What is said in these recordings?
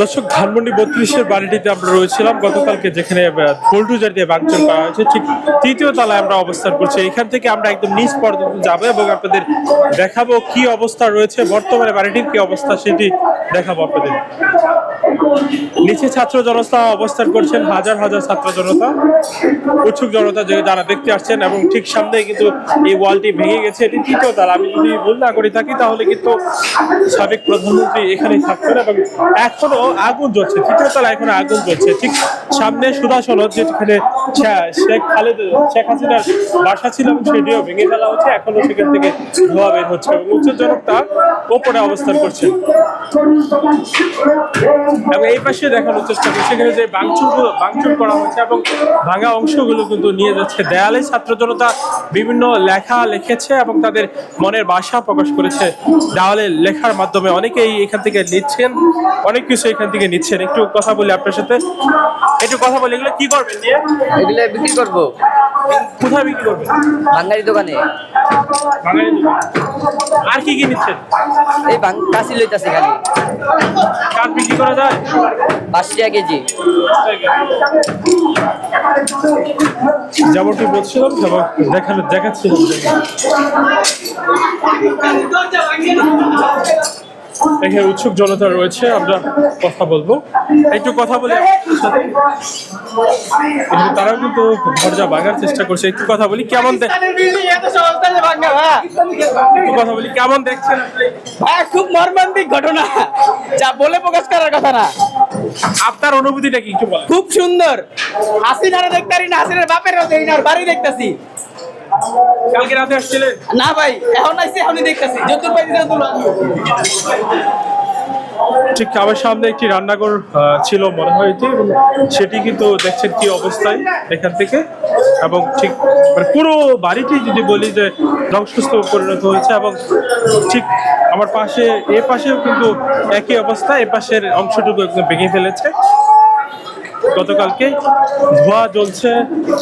দর্শক, ধানমন্ডি বত্রিশের বাড়িটিতে আমরা রয়েছিলাম। গতকালকে যেখানে ফুলটুজার দিয়ে ভাঙচুর করা হয়েছে, ঠিক তৃতীয় তলায় আমরা অবস্থান করছি। এখান থেকে আমরা একদম নিচ পর্যন্ত যাব এবং আপনাদের দেখাবো কি অবস্থা রয়েছে, বর্তমানে বাড়িটির কি অবস্থা সেটি দেখাবো আপনাদের। নিচে ছাত্র জনতা অবস্থান করছেন, হাজার হাজার ছাত্র জনতা। উৎসুক জনতা যে যারা দেখতে আসছেন এবং ঠিক সামনে কিন্তু এই ওয়ালটি ভেঙে গেছে, এটি তৃতীয় তালা। আমি যদি ভুল না করে থাকি, তাহলে কিন্তু সাবেক প্রধানমন্ত্রী এখানেই থাকতেন এবং এখনও আগুন জ্বলছে, তৃতীয় তলা এখনও আগুন জ্বলছে। ঠিক সামনে সুধা সনদ, যেখানে শেখ খালেদ, শেখ হাসিনার বাসা ছিল সেটিও ভেঙে ফেলা হচ্ছে, এখনও সেখান থেকে ধোয়া বের হচ্ছে এবং উচ্চ জনতা ওপরে অবস্থান করছে এবং এই পাশে দেখানোর চেষ্টা করছি সেখানে যে ভাঙচুরগুলো ভাঙচুর করা হচ্ছে এবং ভাঙা অংশগুলো কিন্তু নিয়ে যাচ্ছে। দেয়ালে ছাত্র জনতা বিভিন্ন লেখা লিখেছে এবং তাদের মনের বাসা প্রকাশ করেছে। দেওয়ালে লেখার মাধ্যমে অনেকেই এখান থেকে নিচ্ছেন অনেক কিছু এখান থেকে নিচ্ছেন। একটু কথা বলি আপনার সাথে। একটু কথা বলি এগুলো কি করবেন নিয়ে? এগুলো বিক্রি করব। কোথায় বিক্রি করবেন? বাঙালি দোকান। আর কি কি নিচ্ছেন? এই কাশি লইতাছে খালি। কাঠ বিক্রি করা যায়? পাঁচ টাকা কেজি। যেমনটি বলছিলাম? দেখানো দেখাচ্ছিলাম। এখানে উৎসুক জনতা রয়েছে আমরা কথা বলব। একটু কথা বলে তারাও কিন্তু দরজা ভাঙার চেষ্টা করছে একটু কথা বলি কেমন একটু কথা বলি কেমন দেখছেন ভাই খুব মর্মান্তিক ঘটনা। যা বলে প্রকাশ করার কথা না। আপনার অনুভূতিটা কি একটু খুব সুন্দর। হাসিনারে দেখতে পারি না হাসিনার বাপের না বাড়ি দেখতেছি। কালকে রাতে আসছিলেন? না ভাই এখন এখনই দেখতেছি। পাইছি যতুর ঠিক আমার সামনে একটি রান্নাঘর ছিল মনে হয় এটি এবং সেটি কিন্তু দেখছেন কি অবস্থায় এখান থেকে। এবং ঠিক মানে পুরো বাড়িটি যদি বলি যে ধ্বংসস্থ পরিণত হয়েছে এবং ঠিক আমার পাশে এ পাশেও কিন্তু একই অবস্থা এ পাশের অংশটুকু একদম ভেঙে ফেলেছে। গতকালকে ধোঁয়া জ্বলছে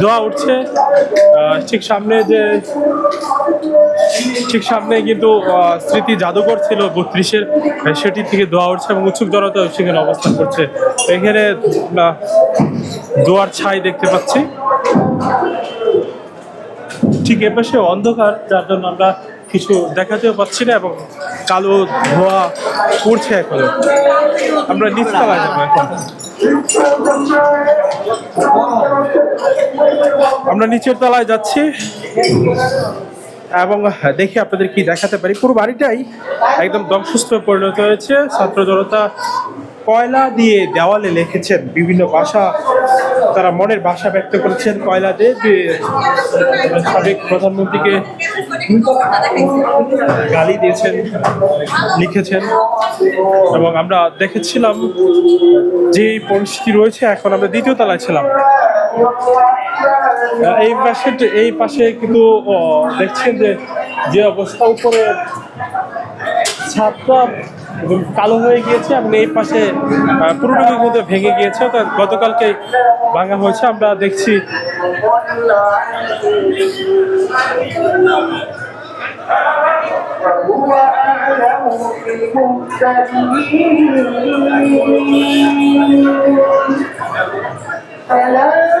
ধোঁয়া উঠছে ঠিক সামনে যে ঠিক সামনে কিন্তু স্মৃতি জাদুঘর ছিল বত্রিশের সেটি থেকে দোয়া উঠছে এবং উৎসুক জনতা সেখানে অবস্থান করছে। এখানে দোয়ার ছাই দেখতে পাচ্ছি। ঠিক এপাশে অন্ধকার, যার জন্য আমরা কিছু দেখাতেও পাচ্ছি না এবং কালো ধোয়া পড়ছে এখনও। আমরা নিচতলায় যাব এখন। আমরা নিচের তলায় যাচ্ছি এবং দেখি আপনাদের কি দেখাতে পারি। পুরো বাড়িটাই একদম ধ্বংসস্থ পরিণত হয়েছে। ছাত্র জনতা কয়লা দিয়ে দেওয়ালে লিখেছেন বিভিন্ন ভাষা। তারা মনের ভাষা ব্যক্ত করেছেন কয়লা দিয়ে। সাবেক প্রধানমন্ত্রীকে গালি দিয়েছেন, লিখেছেন। এবং আমরা দেখেছিলাম যে পরিস্থিতি রয়েছে। এখন আমরা দ্বিতীয় তলায় ছিলাম। এই পাশে এই পাশে কিন্তু ও, দেখছেন যে যে অবস্থা উপরে ছাদটা এবং কালো হয়ে গিয়েছে এবং এই পাশে আহ, পুরোটুকু কিন্তু ভেঙে গিয়েছে তো গতকালকে ভাঙা হয়েছে আমরা দেখছি وهو أعلم بالمهتدين فلا تطع المكذبين والدون